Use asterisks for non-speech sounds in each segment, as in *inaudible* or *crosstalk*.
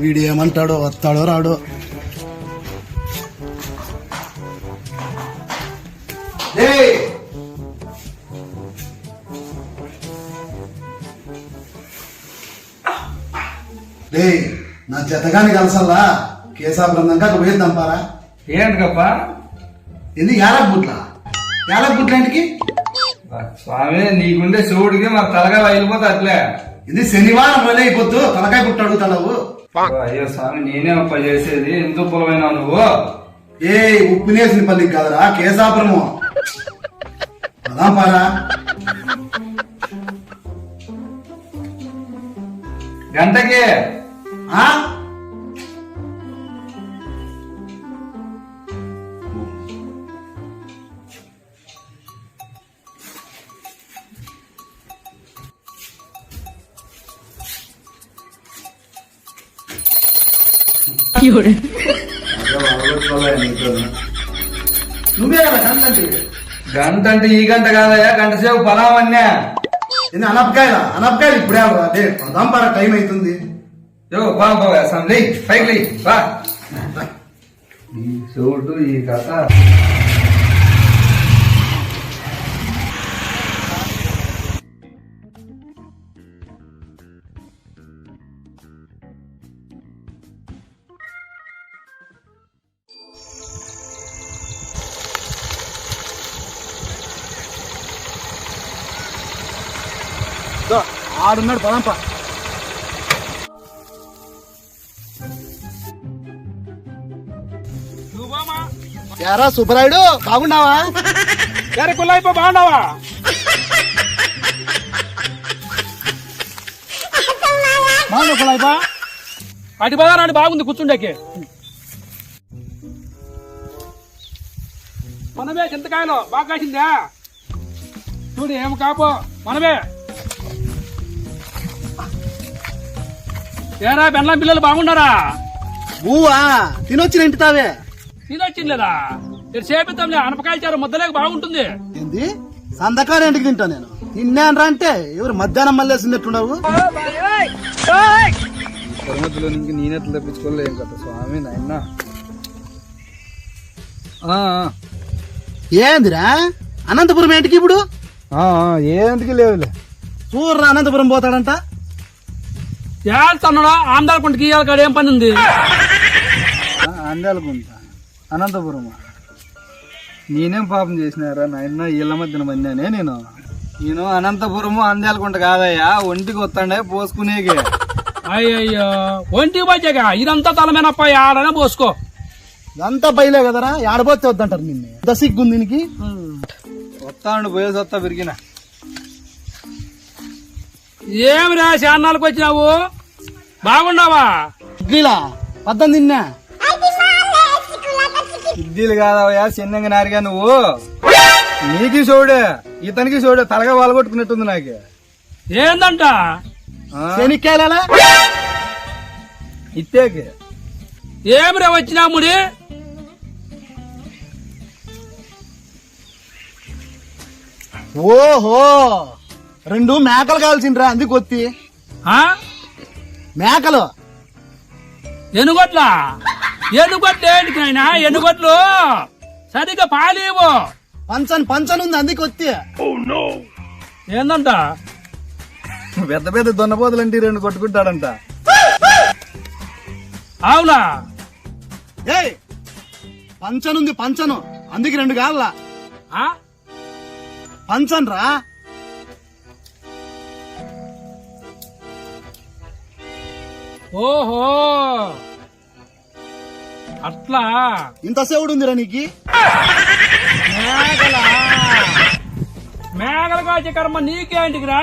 వీడు ఏమంటాడో వస్తాడో రాడో! డేయ్ నా జతగాని కలసల్లా? కేశాపురం దాకా పోయేది దంపారా ఏంటి గప్ప ఇది యాలక్ బుట్ల? యాలక్ బుట్ల ఇంటికి స్వామి నీకుండే శివుడికి మరి తలగా వెళ్ళిపోతే అట్లే. ఇది శనివారం వల్ల అయిపోద్దు తలకాయ పుట్టు అడుగుతావు అయ్యో స్వామి నేనే అప్ప చేసేది. ఎందుకు పొలమైనా నువ్వు? ఏ ఉప్పునేసిన పల్లికి కాదురా కేశాపురము. అదాం పారా. గంటకి? ఆ? నువ్వే కదా కంటే గంట అంటే ఈ గంట కాదయ్యా గంట సేపు పొలామన్నా ఇది అనపకాయల? అనపకాయలు ఇప్పుడే అదే అదాం పారా టైం అవుతుంది యో బా లే పైకి లే బా. ఈ చోటు ఈ కథ. ఆడున్నాడు పదంపా. ఎరా సుబ్బరాయుడు బాగున్నావా? సరే కుల్లాయిపో బాగున్నావా? బాగున్నా కుల్లాయిపా అటు బాగుంది కూర్చుండేకి. మనమే చింతకాయలు బాగా కాసిందా. చూడు ఏం కాపో? మనమే. ఏరా బెల్లం పిల్లలు బాగున్నారా? బువ్వా తినొచ్చిన ఇంటి తావే తినొచ్చింది లేదా మీరు చేపిద్దాంలే అనపకాయలు చారు ముద్దలేక బాగుంటుంది. ఏంది? సందకారు ఇంటికి తింటా నేను? తిన్నాను అంటే ఎవరు మధ్యాహ్నం మళ్ళీ వేసినట్టున్నావు పరమతిలో నుంచి నేనెట్లు తప్పించుకోలేం కదా స్వామి నాయన. ఏందిరా? అనంతపురం ఏంటికి ఇప్పుడు? ఏంటికి లేవులే చూర్రా అనంతపురం పోతాడంట. చేస్తున్నాడా ఆంధ్ర కొండకి ఇవాళ కాడ ఏం పని ఉంది? అందాలకుంటా అనంతపురం. నేనేం పాపం చేసినారా నాయన? ఇళ్ళ మధ్యన పడినానే నేను. నేను అనంతపురము అందాలకుంట కాదయ్యా. ఒంటికి వస్తాండే పోసుకునేకి. అయ్యయ్యో. ఒంటికి వచ్చాక ఇదంతా తలమేనప్ప ఆడనే పోసుకో. అంతా బయలే కదరా? ఆడబోతే వద్దంటారు నిన్ను. ఎంత సిగ్గుంది దీనికి వస్తాండు పోయేసి వస్తా పెరిగిన ఏమి రా చాన్నాళ్ళకి వచ్చినావు? బాగున్నావా? ఇడ్లీలా? పద్దం తిన్నా. ఇద్దీలు కాదవయ్యా చిన్నగా నారిగా నువ్వు. నీకి చూడే ఇతనికి చూడే తలగా వాళ్ళగొట్టుకున్నట్టుంది నాకు. ఏందంట? ఆ, శనిక్కాయలా ఇత్తేకి. ఏమి రా వచ్చినా ముడి? ఓహో! రెండు మేకలు కావాల్సిండ్రా అందుకు ఆ? మేకలు. ఎనుగొట్ల? ఎనుగొట్లు నాయనా? ఎనుగొట్లు. సరిగ్గా పాలేవు. పంచన్ పంచన్ ఉంది అందుకు కొత్తి ఏందంట? పెద్ద పెద్ద దొన్నపోతులంటే రెండు కొట్టుకుంటాడంట. అవునా? ఏయ్! పంచన్ ఉంది పంచను అందుకు రెండు కావాల? ఆ? పంచన్ రా ఓహో! అట్లా? ఇంత సేవుడు ఉందిరా నీకు? మేకలా మేకలు కాచే కర్మ నీకేంటికిరా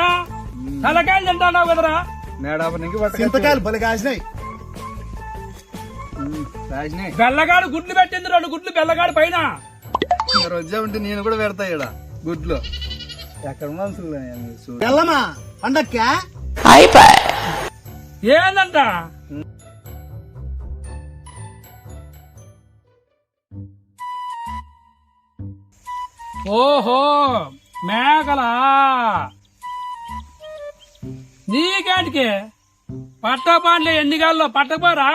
తలకాయలు తింటాడావు కదరా? చింతకాయలు బలి కాసినాయి. రాజనే బెల్లగాడు గుడ్లు పెట్టింది రెండు గుడ్లు బెల్లగాడు పైన. రోజా ఉంటే నేను కూడా పెడతా ఇక్కడ గుడ్లు. ఎక్కడ చూడు. బెల్లమా పండక్కా? ఏందంట? ఓహో మేకలా? నీకేంటికి? పట్టపాన్లే ఎన్నికల్లో పట్టపోరా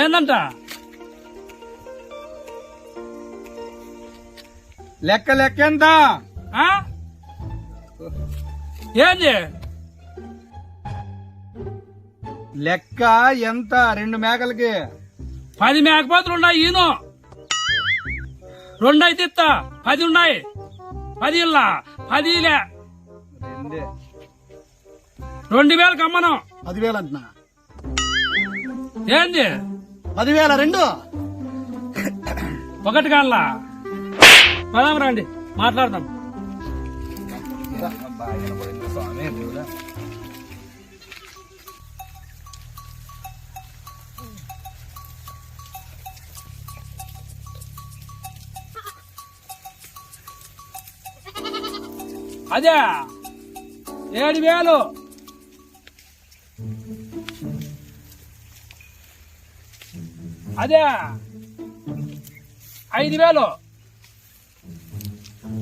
ఏందంట? లెక్క లెక్క ఎంత ఏంది? లెక్క ఎంత? రెండు మేకలకి. పది మేకపోతులు ఉన్నాయి ఈను. రెండు అయితే ఇస్తా పది ఉన్నాయి. పది ఇల్లా పదిలే రెండే. రెండు వేలు కమ్మనం. పదివేలు అంటున్నా. ఏంది? పదివేల రెండు? ఒకటి కాల్లా పదాం రండి మాట్లాడదాం. స్వామి దేవుడా. అదే ఏడు వేలు అదే ఐదు వేలు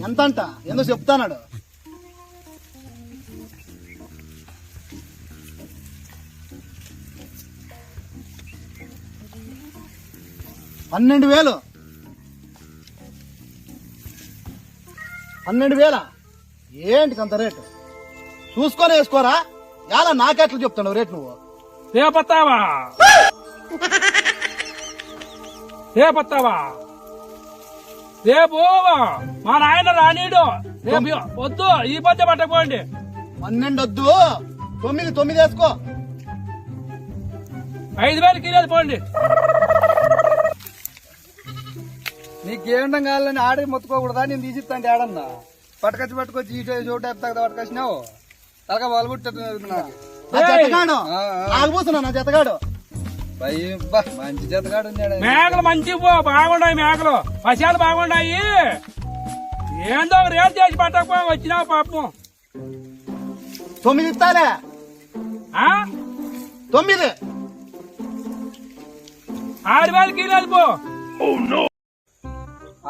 ఎంత అంట ఎందుకు చెప్తానాడు? పన్నెండు వేలు. పన్నెండు వేల. ఏంటి అంత రేటు? చూసుకొని వేసుకోరా? ఎలా నాకెట్లు చెప్తాడు రేటు నువ్వు? రేపత్తావా రేపత్తావా రేపు మా నాయన రానీడు. రేపు వద్దు ఈ పొద్దు పట్టకపోండి. పన్నెండు వద్దు. తొమ్మిది తొమ్మిది వేసుకో. ఐదు వేలు కిలేదు పోండి. నీకేండం కావాలని ఆడే మొత్తుకోకూడదా? నేను తీసిస్తాంటే ఆడన్నా పట్టుకొచ్చి పట్టుకొచ్చి ఈ చోటు పట్టుకొచ్చినావు? ఆ, ఆ. ఆగిపోతున్నా నా జతగాడు. మంచి జతగాడు. మేకలు మంచి బాగున్నాయి మేకలు. పశాలు బాగున్నాయి ఏందో ఒక రేట్ చేసి పట్టకపోయి వచ్చినావు పాపం తొమ్మిది ఇస్తాలే. ఆ? తొమ్మిది. ఆరు వేలు కిలేదు పో.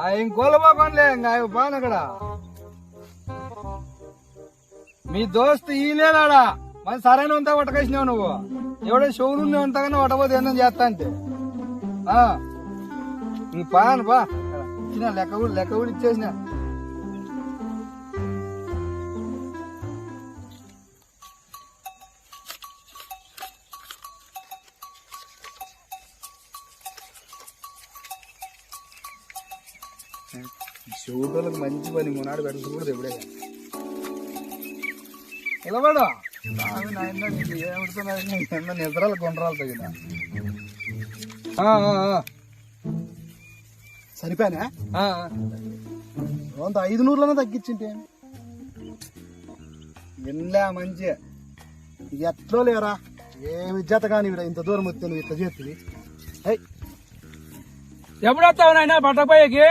ఆయన కోలపోకోనిలే ఇంకా ఆయన బాను అక్కడ మీ దోస్తు ఈ లేదాడా మరి సరైన అంతా పట్టకేసినావు నువ్వు. ఎవడో షోలు అంతగానే పట్టబోతే ఏందని చేస్తా అంటే. ఆ. నీ పాను బా ఇచ్చిన లెక్క కూడా లెక్క కూడా ఇచ్చేసిన. షూటోలకు మంచి పని మునాడు పెట్టకూడదు ఎప్పుడే నిలబడు. స్వామి నాయన నీకు ఏమిడుతున్నారు నిన్న నిద్రలు గుండ్రాలు తగిన. సరిపోయానా? వంద ఐదు నూరులోనే తగ్గించింటే ఎల్లా మంచి. ఎట్లో లేరా? ఏ విద్యాత కానీ ఇక్కడ ఇంత దూరం వస్తే నువ్వు ఇట్లా చేస్తుంది ఎప్పుడు వస్తావు నాయన? పట్టకపోయేకి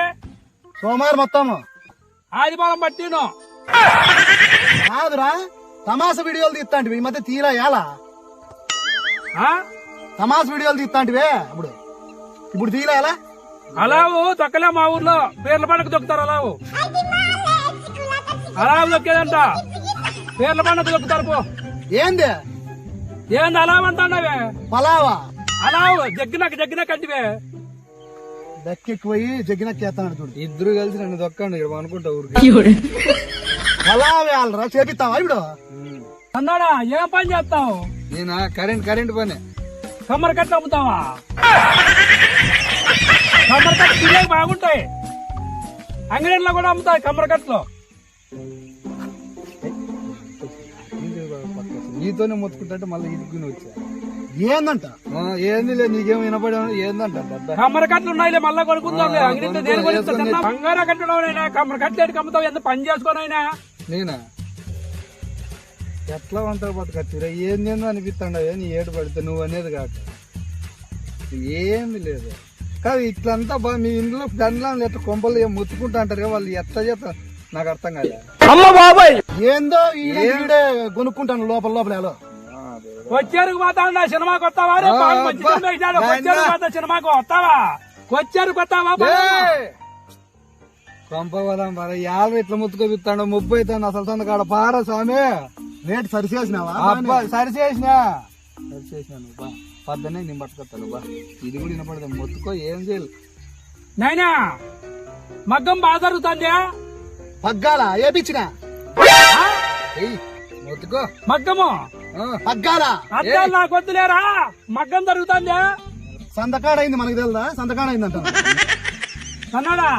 సోమవారం మొత్తము. ఆదివారం పట్టిను. కాదురా తమాస వీడియోలు తీస్తాంటివి. ఈ మధ్య తీరా ఎలా ఆ? తమాస వీడియోలు తీస్తాంటివే. ఇప్పుడు ఇప్పుడు తీరా ఎలా అలావు తొక్కలే మా ఊర్లో. పేర్ల పండుగ దొక్కుతారు అలావు. అలావు దొక్కేదంట. పేర్ల పండుగ దొక్కుతారు పో. ఏంది? ఏంది అలావు అంటున్నావే? పలావా? అలావు జగ్గినాక జగ్గినాక అంటివే. దక్కెక్కిపోయి జగ్గినక్కి చేస్తాడు చూడు. ఇద్దరు కలిసి నన్ను దొక్కండి ఇక్కడ అనుకుంటా ఊరికి. పలావే వాళ్ళరా చేపిస్తావా ఇప్పుడు అన్నాడా ఏం పని చేస్తావు? నేనా? కరెంట్ కరెంట్ పని. కమ్మరి కట్ట అమ్ముతావా? కమ్మరి కట్ట బాగుంటాయి. అంగడిలో కూడా అమ్ముతాయి కమ్మరి కట్టలు. నీతోనే మొత్తుకుంటే మళ్ళీ ఇటుకుని వచ్చా. ఏందంట? ఆ, ఏంది లే నీకేం వినపడే ఏందంట కమ్మరి కట్టలు ఉన్నాయిలే మళ్ళా కొనుక్కుందాం. బంగారా కట్టడం కమ్మరి కట్టలు ఎట్టుకు అమ్ముతావు ఎంత పని చేసుకోనైనా? నేనా? ఎట్లా ఉంటావు బతకచ్చురా ఏంది ఏందో అనిపిస్తాండవే నీ ఏడు పడితే నువ్వు అనేది కాక. ఏమి లేదు. కాదు ఇట్లంతా బా మీ ఇంట్లో దండలం ఎట్లా కొంపలు ఏం ముత్తుకుంటా అంటారు కదా, వాళ్ళు ఎట్లా చేస్తా నాకు అర్థం కాదు ఏందో ఈడే ఈడే కొనుక్కుంటాను లోపల లోపల వచ్చారు పోతా సినిమాకి వస్తావా. వచ్చారు పోతా సినిమాకి వస్తావా? వచ్చారు బాగా? పంపవదాం పారా యాభై ఇట్లా ముత్తుకోపిస్తాడు ముప్పై అవుతాను అసలు సంద కాడ పారా స్వామి. రేట్ సరి చేసినావా అబ్బా సరి చేసినా సరి చేసినాను బా. పద్దనే నేను పట్టుకొస్తాను బా. ఇది కూడా వినపడదు. మొత్తుకో ఏం చేయాలి? నాయనా మగ్గం బాగా జరుగుతుందా? పగ్గాల? ఏపిచ్చిన ఏయ్ మొత్తుకో. మగ్గము? అద్దాలు నాకు వద్దులేరా? మగ్గం జరుగుతుందా సంతకాడైంది మనకు తెలుదా? సంతకాడైందంట. కన్నాడా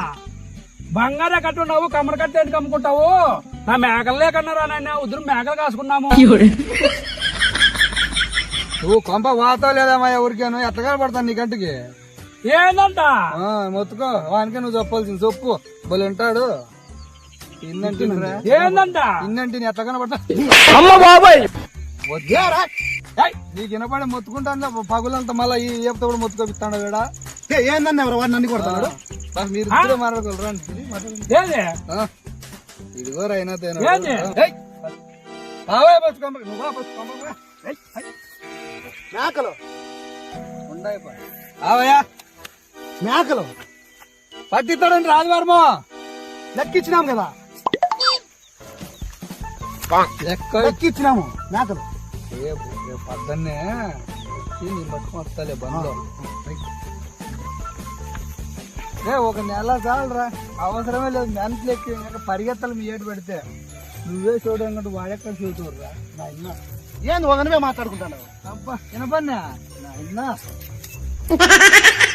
బంగారే కట్టున్నావు కమ్మర కట్టి ఎందుకు అమ్ముకుంటావు? నా మేకలే కన్నారా నాయన? ఉదురు మేకలు కాసుకున్నాము. నువ్వు కొంప వాతావు లేదా మా ఊరికేను ఎత్తగా పడతాను నీ కంటికి? ఏందంట? ఆ, మొత్తుకో. వానికే నువ్వు చెప్పాల్సింది చెప్పు. బలి ఉంటాడు. ఇన్నంటే ఏందంట? ఇన్నంటే నీ ఎట్లా కనబడతా అమ్మ బాబాయ్! నీకు వినపడి మొత్తుకుంటాను పగులంతా మళ్ళీ ఈ ఏపుతో కూడా మొత్తుకోపిస్తాడు వీడా? ఏందన్న ఎవరు? వాడు నన్ను కొడతాడు. మీరు ఇద్దరే మాట్లాడుకోరు ఇదిగో రైనా మేకలు. రావయ్యా మేకలు. పట్టిస్తాడండి రాజవర్మ. లెక్కిచ్చినాం కదా. లెక్కిచ్చినాము. మేకలు. రేపు రేపు పొద్దున్నే ఈ నీ పట్టుకొని వస్తాలే బండ్లో ఏ ఒక నెల చాలరా. అవసరమే లేదు మెంటలు ఎక్కి ఇంకా పరిగెత్తాలి మీ ఏడు పెడితే. నువ్వే చూడండి వాడెక్కడ చూతుర్రా నా ఇన్న. ఏంది ఒకనివే మాట్లాడుకుంటాను. అబ్బా వినపన్నా నా ఇన్న. *laughs*